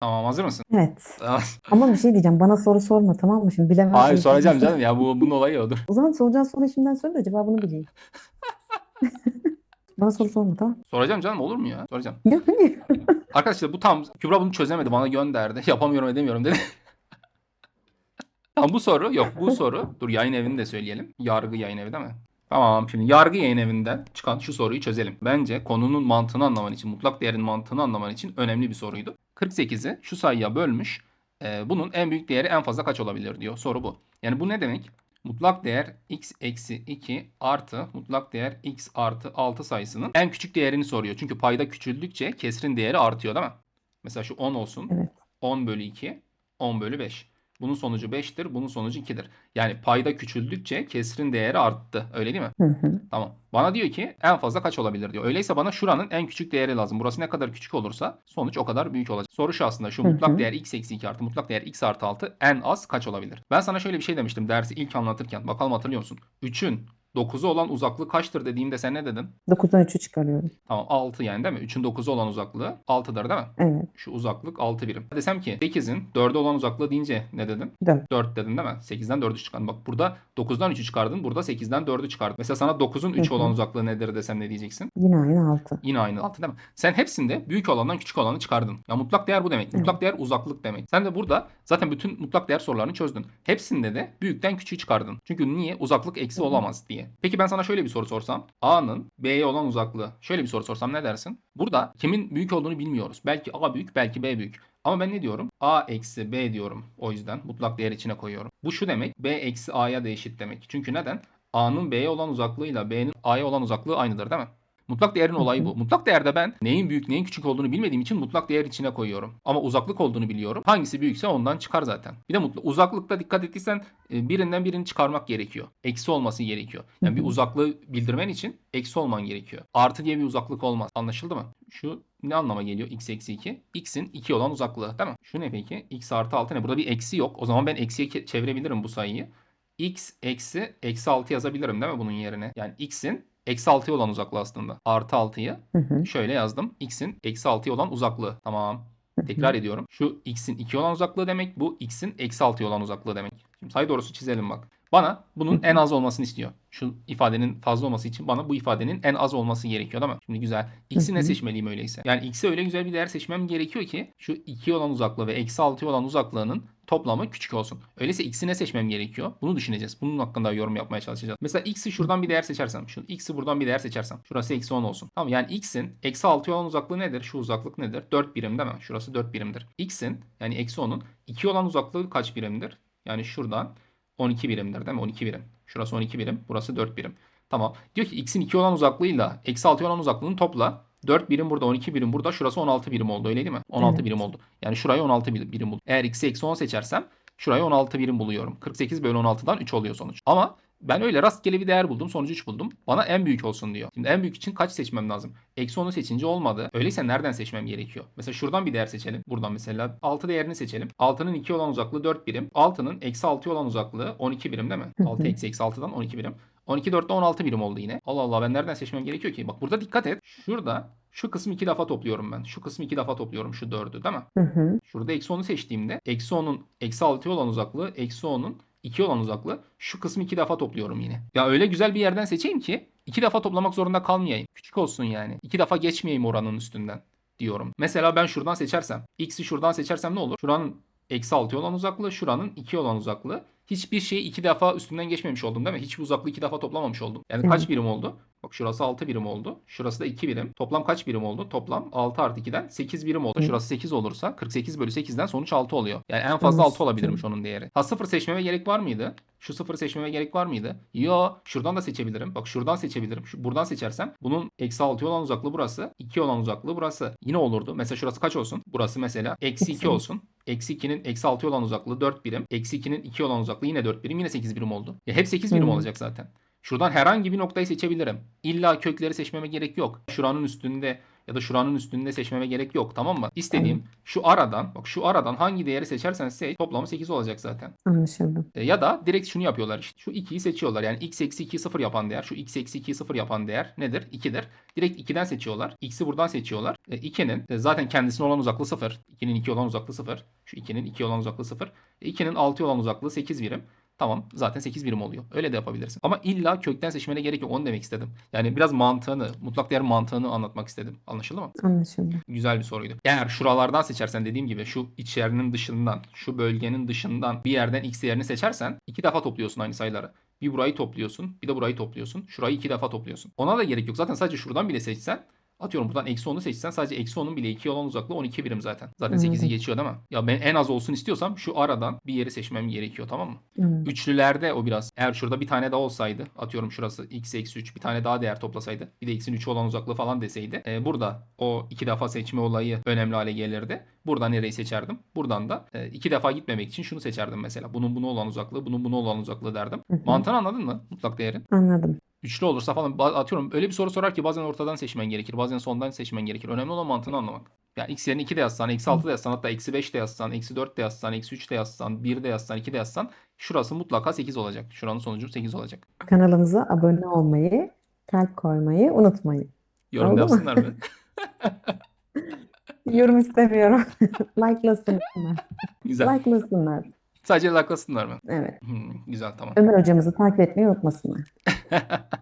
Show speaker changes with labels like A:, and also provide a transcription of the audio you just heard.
A: Tamam hazır mısın?
B: Evet.
A: Tamam.
B: Ama bir şey diyeceğim. Bana soru sorma tamam mı? Şimdi bilemem.
A: Hayır soracağım canım ya bu bunun olayı odur.
B: O zaman soracağın soruyu şimdiden söyle de cevabını bileyim. Bana soru sorma tamam.
A: Soracağım canım olur mu ya? Soracağım.
B: Hayır.
A: Arkadaşlar bu tam Kübra bunu çözemedi bana gönderdi. Yapamıyorum edemiyorum dedi. Tamam bu soru yok bu soru. Dur yayın evini de söyleyelim. Yargı yayın evi değil mi? Tamam şimdi yargı yayın evinden çıkan şu soruyu çözelim. Bence konunun mantığını anlaman için, mutlak değerin mantığını anlaman için önemli bir soruydu. 48'i şu sayıya bölmüş. Ee, bunun en büyük değeri en fazla kaç olabilir diyor. Soru bu. Yani bu ne demek? Mutlak değer x eksi 2 artı mutlak değer x artı 6 sayısının en küçük değerini soruyor. Çünkü payda küçüldükçe kesrin değeri artıyor değil mi? Mesela şu 10 olsun.
B: Evet.
A: 10 bölü 2, 10 bölü 5. Bunun sonucu 5'tir, bunun sonucu 2'dir. Yani payda küçüldükçe kesrin değeri arttı. Öyle değil mi?
B: Hı hı.
A: Tamam. Bana diyor ki en fazla kaç olabilir diyor. Öyleyse bana şuranın en küçük değeri lazım. Burası ne kadar küçük olursa sonuç o kadar büyük olacak. Soru şu aslında şu
B: Hı
A: mutlak
B: hı.
A: değer x eksi 2 artı mutlak değer x artı 6 en az kaç olabilir? Ben sana şöyle bir şey demiştim dersi ilk anlatırken. Bakalım hatırlıyor musun? 3'ün 9'u olan uzaklığı kaçtır dediğimde sen ne dedin?
B: 9'dan 3'ü çıkarıyorum.
A: Tamam 6 yani değil mi? 3'ün 9'u olan uzaklığı 6'dır değil mi?
B: Evet.
A: Şu uzaklık 6 birim. Desem ki 8'in 4'e olan uzaklığı deyince ne dedin?
B: 4.
A: 4 dedin değil mi? 8'den 4'ü çıkardın. Bak burada 9'dan 3'ü çıkardın. Burada 8'den 4'ü çıkardın. Mesela sana 9'un 3
B: Hı hı.
A: olan uzaklığı nedir desem ne diyeceksin?
B: Yine aynı 6.
A: Yine aynı 6 değil mi? Sen hepsinde büyük olandan küçük olanı çıkardın. Ya mutlak değer bu demek. Mutlak değer uzaklık demek. Sen de burada zaten bütün mutlak değer sorularını çözdün. Hepsinde de büyükten küçüğü çıkardın. Çünkü niye? Uzaklık eksi olamaz diye. Peki ben sana şöyle bir soru sorsam. A'nın B'ye olan uzaklığı. Şöyle bir soru sorsam ne dersin? Burada kimin büyük olduğunu bilmiyoruz. Belki A büyük, belki B büyük. Ama ben ne diyorum? A eksi B diyorum. O yüzden mutlak değer içine koyuyorum. Bu şu demek. B eksi A'ya da eşit demek. Çünkü neden? A'nın B'ye olan uzaklığıyla B'nin A'ya olan uzaklığı aynıdır değil mi? Mutlak değerin olayı bu. Mutlak değerde ben neyin büyük neyin küçük olduğunu bilmediğim için mutlak değer içine koyuyorum. Ama uzaklık olduğunu biliyorum. Hangisi büyükse ondan çıkar zaten. Bir de mutlu uzaklıkta dikkat ettiysen e, birinden birini çıkarmak gerekiyor. Eksi olması gerekiyor. Yani bir uzaklığı bildirmen için eksi olman gerekiyor. Artı diye bir uzaklık olmaz. Anlaşıldı mı? Şu ne anlama geliyor? x eksi 2. x'in 2 olan uzaklığı değil mi? Şu ne peki? x artı 6 ne? Burada bir eksi yok. O zaman ben eksiye çevirebilirim bu sayıyı. x eksi eksi 6 yazabilirim değil mi bunun yerine? Yani x'in eksi 6'ya olan uzaklığı aslında. Artı 6'yı
B: Hı hı.
A: şöyle yazdım. x'in eksi 6'ya olan uzaklığı. Tamam. Tekrar ediyorum. Şu x'in 2 olan uzaklığı demek. Bu x'in eksi 6'ya olan uzaklığı demek. Şimdi sayı doğrusu çizelim bak. Bana bunun en az olmasını istiyor. Şu ifadenin fazla olması için bana bu ifadenin en az olması gerekiyor değil mi? Şimdi güzel. X'i ne seçmeliyim öyleyse? Yani x'e öyle güzel bir değer seçmem gerekiyor ki şu 2 olan uzaklığı ve eksi 6 olan uzaklığının toplamı küçük olsun. Öyleyse x'i ne seçmem gerekiyor? Bunu düşüneceğiz. Bunun hakkında yorum yapmaya çalışacağız. Mesela x'i şuradan bir değer seçersem, şu x'i buradan bir değer seçersem, şurası eksi 10 olsun. Tamam yani x'in eksi 6 olan uzaklığı nedir? Şu uzaklık nedir? 4 birim değil mi? Şurası 4 birimdir. x'in yani eksi 10'un 2 olan uzaklığı kaç birimdir? Yani şuradan 12 birimdir değil mi? 12 birim. Şurası 12 birim. Burası 4 birim. Tamam. Diyor ki x'in 2 olan uzaklığıyla eksi 6 olan uzaklığını topla. 4 birim burada 12 birim burada. Şurası 16 birim oldu öyle değil mi? 16
B: Evet.
A: birim oldu. Yani şurayı 16 bir- birim buldu. Eğer x'i eksi 10 seçersem şurayı 16 birim buluyorum. 48 bölü 16'dan 3 oluyor sonuç. Ama ben öyle rastgele bir değer buldum. Sonucu 3 buldum. Bana en büyük olsun diyor. Şimdi en büyük için kaç seçmem lazım? Eksi 10'u seçince olmadı. Öyleyse nereden seçmem gerekiyor? Mesela şuradan bir değer seçelim. Buradan mesela 6 değerini seçelim. 6'nın 2 olan uzaklığı 4 birim. 6'nın eksi 6 olan uzaklığı 12 birim değil mi?
B: Hı hı.
A: 6 eksi eksi 6'dan 12 birim. 12 4'te 16 birim oldu yine. Allah Allah ben nereden seçmem gerekiyor ki? Bak burada dikkat et. Şurada şu kısmı iki defa topluyorum ben. Şu kısmı iki defa topluyorum şu 4'ü değil mi?
B: Hı hı.
A: Şurada eksi 10'u seçtiğimde eksi 10'un eksi 6 olan uzaklığı eksi 10'un 2 olan uzaklığı şu kısmı iki defa topluyorum yine. Ya öyle güzel bir yerden seçeyim ki iki defa toplamak zorunda kalmayayım. Küçük olsun yani. İki defa geçmeyeyim oranın üstünden diyorum. Mesela ben şuradan seçersem x'i şuradan seçersem ne olur? Şuranın eksi 6 olan uzaklığı şuranın 2 olan uzaklığı. Hiçbir şeyi iki defa üstünden geçmemiş oldum değil mi? Hiçbir uzaklığı iki defa toplamamış oldum. Yani kaç birim oldu? Bak şurası 6 birim oldu. Şurası da 2 birim. Toplam kaç birim oldu? Toplam 6 artı 2'den 8 birim oldu.
B: Hı.
A: Şurası 8 olursa 48 bölü 8'den sonuç 6 oluyor. Yani en fazla
B: Evet.
A: 6 olabilirmiş onun değeri. Ha 0 seçmeme gerek var mıydı? Şu sıfırı seçmeme gerek var mıydı? Yo. Şuradan da seçebilirim. Bak şuradan seçebilirim. Şu, buradan seçersem bunun eksi 6 olan uzaklığı burası. 2 olan uzaklığı burası. Yine olurdu. Mesela şurası kaç olsun? Burası mesela eksi 2
B: Eksi.
A: olsun. Eksi 2'nin eksi 6 olan uzaklığı 4 birim. Eksi 2'nin 2 olan uzaklığı yine 4 birim. Yine 8 birim oldu. Ya hep 8 birim
B: Hı.
A: olacak zaten. Şuradan herhangi bir noktayı seçebilirim. İlla kökleri seçmeme gerek yok. Şuranın üstünde ya da şuranın üstünde seçmeme gerek yok tamam mı? İstediğim şu aradan bak şu aradan hangi değeri seçersen seç toplamı 8 olacak zaten.
B: Anlaşıldı.
A: E, Ya da direkt şunu yapıyorlar işte. Şu 2'yi seçiyorlar. Yani x eksi 2'yi 0 yapan değer. Şu x eksi 2'yi 0 yapan değer nedir? 2'dir. Direkt 2'den seçiyorlar. X'i buradan seçiyorlar. E, 2'nin e, zaten kendisine olan uzaklığı 0. 2'nin 2 olan uzaklığı 0. Şu 2'nin 2 olan uzaklığı 0. E, 2'nin 6 olan uzaklığı 8 birim. Tamam zaten 8 birim oluyor. Öyle de yapabilirsin. Ama illa kökten seçmene gerek yok. Onu demek istedim. Yani biraz mantığını, mutlak değer mantığını anlatmak istedim. Anlaşıldı mı?
B: Anlaşıldı.
A: Güzel bir soruydu. Eğer şuralardan seçersen dediğim gibi şu içerinin dışından, şu bölgenin dışından bir yerden x değerini seçersen iki defa topluyorsun aynı sayıları. Bir burayı topluyorsun, bir de burayı topluyorsun. Şurayı iki defa topluyorsun. Ona da gerek yok. Zaten sadece şuradan bile seçsen Atıyorum buradan eksi 10'u seçsen sadece eksi 10'un bile 2 olan uzaklığı 12 birim zaten. Zaten 8'i
B: Anladım.
A: geçiyor değil mi? Ya ben en az olsun istiyorsam şu aradan bir yeri seçmem gerekiyor tamam mı?
B: Anladım.
A: Üçlülerde o biraz. Eğer şurada bir tane daha olsaydı atıyorum şurası x eksi 3 bir tane daha değer toplasaydı bir de x'in 3 olan uzaklığı falan deseydi e, burada o iki defa seçme olayı önemli hale gelirdi. Buradan nereyi seçerdim? Buradan da e, iki defa gitmemek için şunu seçerdim mesela. Bunun bunu olan uzaklığı, bunun bunu olan uzaklığı derdim.
B: Hı hı.
A: Mantığını anladın mı? Mutlak değerin.
B: Anladım.
A: Üçlü olursa falan atıyorum öyle bir soru sorar ki bazen ortadan seçmen gerekir. Bazen sondan seçmen gerekir. Önemli olan mantığını anlamak. Yani x yerine 2 de yazsan, eksi 6 da yazsan, hatta eksi 5 de yazsan, eksi 4 de yazsan, eksi 3 de yazsan, 1 de yazsan, 2 de yazsan şurası mutlaka 8 olacak. Şuranın sonucu 8 olacak.
B: Kanalımıza abone olmayı, kalp koymayı unutmayın.
A: Yorum
B: Oldu
A: yapsınlar mı?
B: Yorum istemiyorum. Like'lasınlar.
A: Güzel.
B: Like'lasınlar.
A: Sadece laklasınlar mı?
B: Evet.
A: Hmm, güzel tamam.
B: Ömer hocamızı takip etmeyi unutmasınlar.